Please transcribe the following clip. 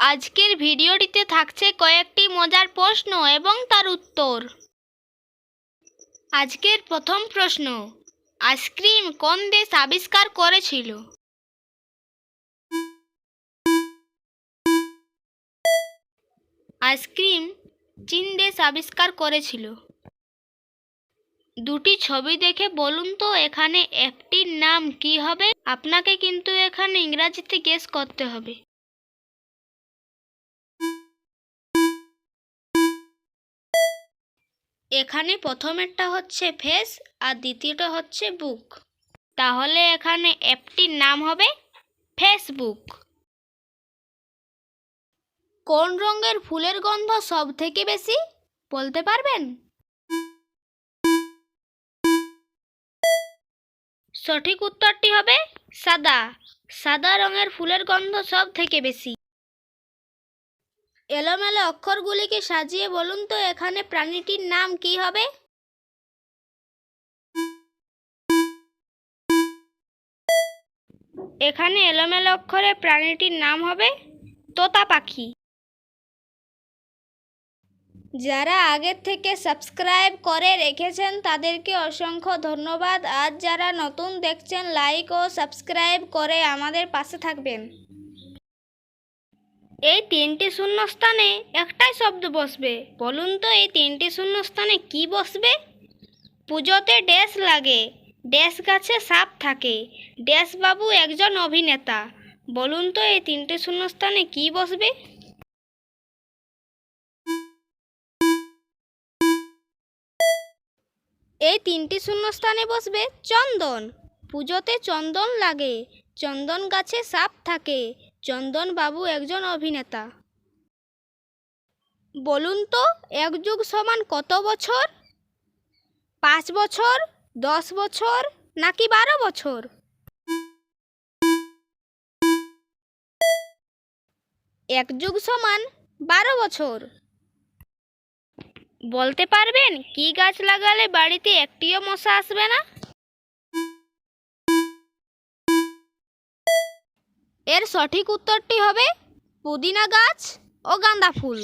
আজকের ভিডিওটিতে থাকছে কয়েকটি মজার প্রশ্ন এবং তার উত্তর। আজকের প্রথম প্রশ্ন, আইসক্রিম কোন দেশ আবিষ্কার করেছিল? আইসক্রিম চীন দেশ আবিষ্কার করেছিল। দুটি ছবি দেখে বলুন তো, এখানে অ্যাপটির নাম কি হবে? আপনাকে কিন্তু এখানে ইংরাজিতে গেস করতে হবে। এখানে প্রথমেরটা হচ্ছে ফেস আর দ্বিতীয়টা হচ্ছে বুক তাহলে এখানে অ্যাপটির নাম হবে ফেসবুক কোন রঙের ফুলের গন্ধ সব থেকে বেশি? বলতে পারবেন? সঠিক উত্তরটি হবে সাদা। সাদা রঙের ফুলের গন্ধ সব থেকে বেশি। এলোমেলো অক্ষরগুলিকে সাজিয়ে বলুন তো, এখানে প্রাণীটির নাম কি হবে? এখানে এলোমেলো অক্ষরে প্রাণীটির নাম হবে তোতা পাখি। যারা আগের থেকে সাবস্ক্রাইব করে রেখেছেন, তাদেরকে অসংখ্য ধন্যবাদ। আর যারা নতুন দেখছেন, লাইক ও সাবস্ক্রাইব করে আমাদের পাশে থাকবেন। এই তিনটি শূন্যস্থানে একটাই শব্দ বসবে। বলুন তো এই তিনটি শূন্যস্থানে কি বসবে? পুজোতে ড্যাশ লাগে, ড্যাশ গাছে সাপ থাকে, ড্যাশ বাবু একজন অভিনেতা। বলুন তো এই তিনটি শূন্যস্থানে কি বসবে? এই তিনটি শূন্যস্থানে বসবে চন্দন। পুজোতে চন্দন লাগে, চন্দন গাছে সাপ থাকে চন্দন বাবু একজন অভিনেতা। বলুন তো, এক যুগ সমান কত বছর? পাঁচ বছর, দশ বছর, নাকি বারো বছর? এক যুগ সমান বারো বছর। বলতে পারবেন, কি গাছ লাগালে বাড়িতে একটিও মশা আসবে না? এর সঠিক উত্তরটি হবে পুদিনা গাছ ও গাঁদা ফুল।